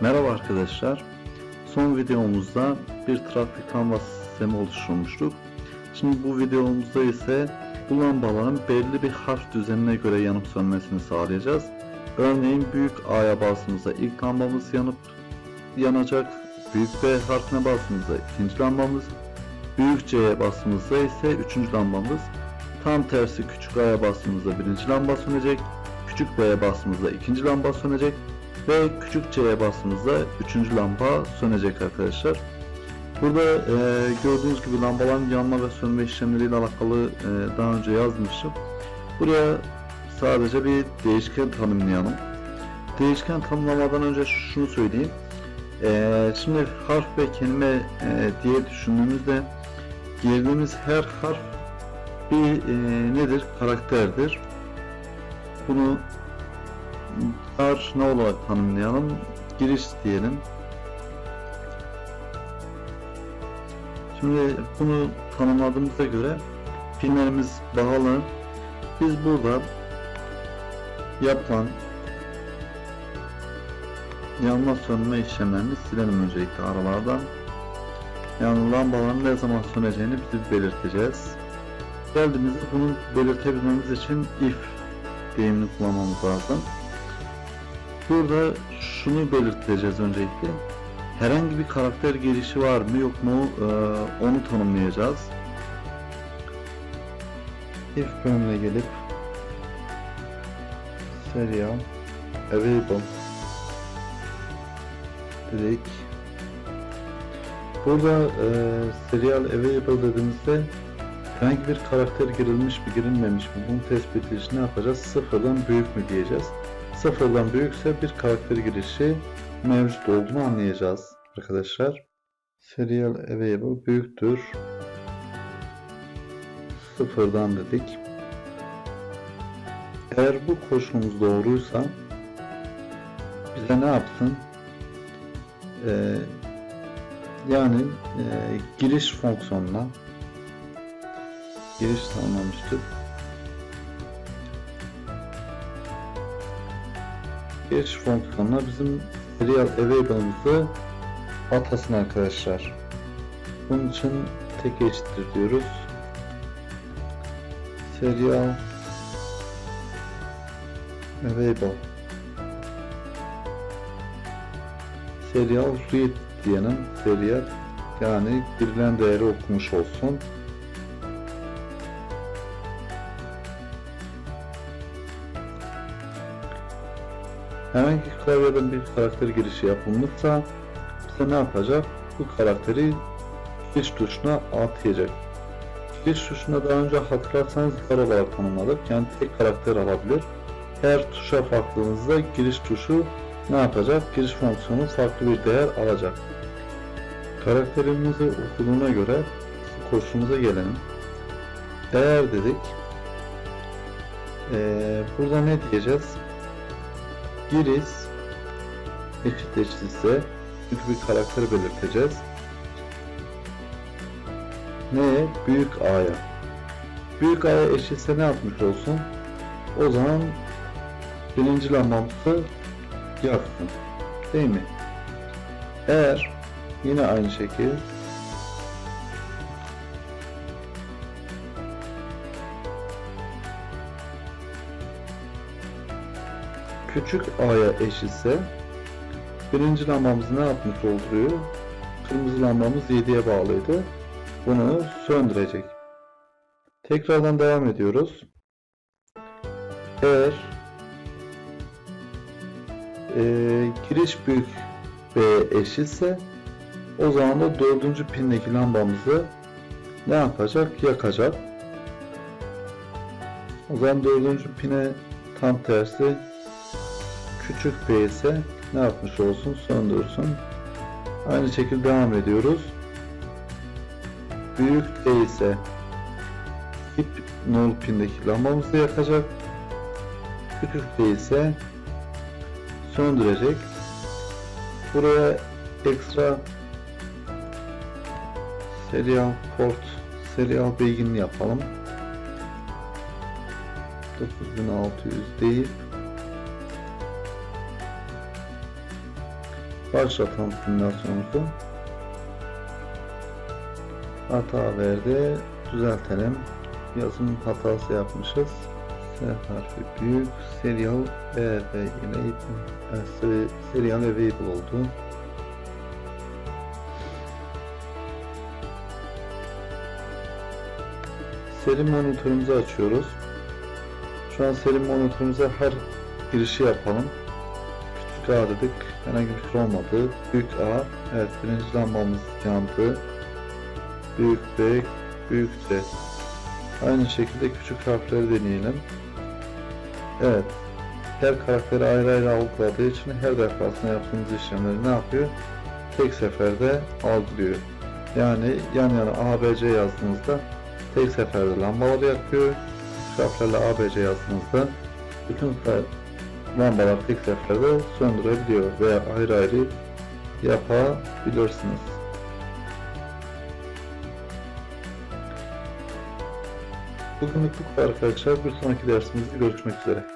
Merhaba arkadaşlar. Son videomuzda bir trafik kanvas sistemi oluşturmuştuk. Şimdi bu videomuzda ise bu lambaların belli bir harf düzenine göre yanıp sönmesini sağlayacağız. Örneğin büyük A'ya bastığımızda ilk lambamız yanıp yanacak. Büyük B harfine bastığımızda ikinci lambamız. Büyük C'ye bastığımızda ise üçüncü lambamız. Tam tersi küçük A'ya bastığımızda birinci lamba sönecek. Küçük B'ye bastığımızda ikinci lamba sönecek ve küçük C'ye bastığımızda üçüncü lamba sönecek arkadaşlar. Burada e, gördüğünüz gibi lambaların yanma ve sönme işlemleriyle alakalı e, daha önce yazmıştım. Buraya sadece bir değişken tanımlayalım. Değişken tanımlamadan önce şunu söyleyeyim. E, şimdi harf ve kelime e, diye düşündüğümüzde girdiğimiz her harf bir e, nedir? Karakterdir. Bunu Ar ne olarak tanımlayalım? Giriş diyelim. Şimdi bunu tanımladığımıza göre pinlerimiz bağlı. Biz burada yapılan yanma sönme işlemlerini silelim öncelikle aralardan. Yani lambaların ne zaman söneceğini biz belirteceğiz. Geldiğimizde bunu belirtebilmemiz için if deyimini kullanmamız lazım. Burada şunu belirteceğiz öncelikle. Herhangi bir karakter girişi var mı yok mu ee, onu tanımlayacağız. If bölümüne gelip serial available dedik. Burada e, serial available dediğimizde herhangi bir karakter girilmiş mi girilmemiş mi bunu tespit için ne yapacağız? Sıfırdan büyük mü diyeceğiz sıfırdan büyükse bir karakter girişi mevcut olduğunu anlayacağız arkadaşlar. Serial available büyüktür. Sıfırdan dedik. Eğer bu koşulumuz doğruysa bize ne yapsın? Ee, yani e, giriş fonksiyonuna giriş tanımlamıştık. Giriş fonksiyonuna bizim serial available'ımızı atasın arkadaşlar. Bunun için tek eşittir diyoruz. Serial available serial read diyelim. Serial yani girilen değeri okumuş olsun. Herhangi klavyeden bir karakter girişi yapılmışsa bize ne yapacak? Bu karakteri giriş tuşuna atayacak. Giriş tuşuna daha önce hatırlarsanız var olarak tanımladık. Yani tek karakter alabilir. Her tuşa farklılığınızda giriş tuşu ne yapacak? Giriş fonksiyonu farklı bir değer alacak. Karakterimizi okuduğuna göre koşumuza gelelim. Değer dedik. Ee, burada ne diyeceğiz? Giriz eşit eşitse bir karakteri belirteceğiz. Neye? Büyük A'ya. Büyük A'ya eşitse ne yapmış olsun? O zaman birinci lambamızı yaksın. Değil mi? Eğer yine aynı şekilde küçük a'ya eşitse birinci lambamız ne yapmış oluyor? Kırmızı lambamız 7'ye bağlıydı. Bunu söndürecek. Tekrardan devam ediyoruz. Eğer e, giriş büyük B eşitse o zaman da dördüncü pindeki lambamızı ne yapacak? Yakacak. O zaman dördüncü pine tam tersi küçük B ise ne yapmış olsun? Söndürsün. Aynı şekilde devam ediyoruz. Büyük D ise ip null pindeki lambamızı yakacak. Küçük D ise söndürecek. Buraya ekstra serial port serial bilgin yapalım. 9600 deyip Başlatalım simülasyonumuzu. Hata verdi. Düzeltelim. Yazım hatası yapmışız. S harfi büyük. Serial ve yine e, se- serial available oldu. Seri monitörümüzü açıyoruz. Şu an seri monitörümüze her girişi yapalım. Küçük A dedik. Herhangi bir şey olmadı. Büyük A. Evet birinci lambamız yandı. Büyük B. Büyük C. Aynı şekilde küçük harfleri deneyelim. Evet. Her karakteri ayrı ayrı algıladığı için her defasında yaptığımız işlemleri ne yapıyor? Tek seferde algılıyor. Yani yan yana ABC yazdığınızda tek seferde lambaları yakıyor. Şartlarla ABC yazdığınızda bütün lambalar tek seferde söndürebiliyor veya ayrı ayrı yapabilirsiniz. Bugünlük bu kadar arkadaşlar. Bir sonraki dersimizde görüşmek üzere.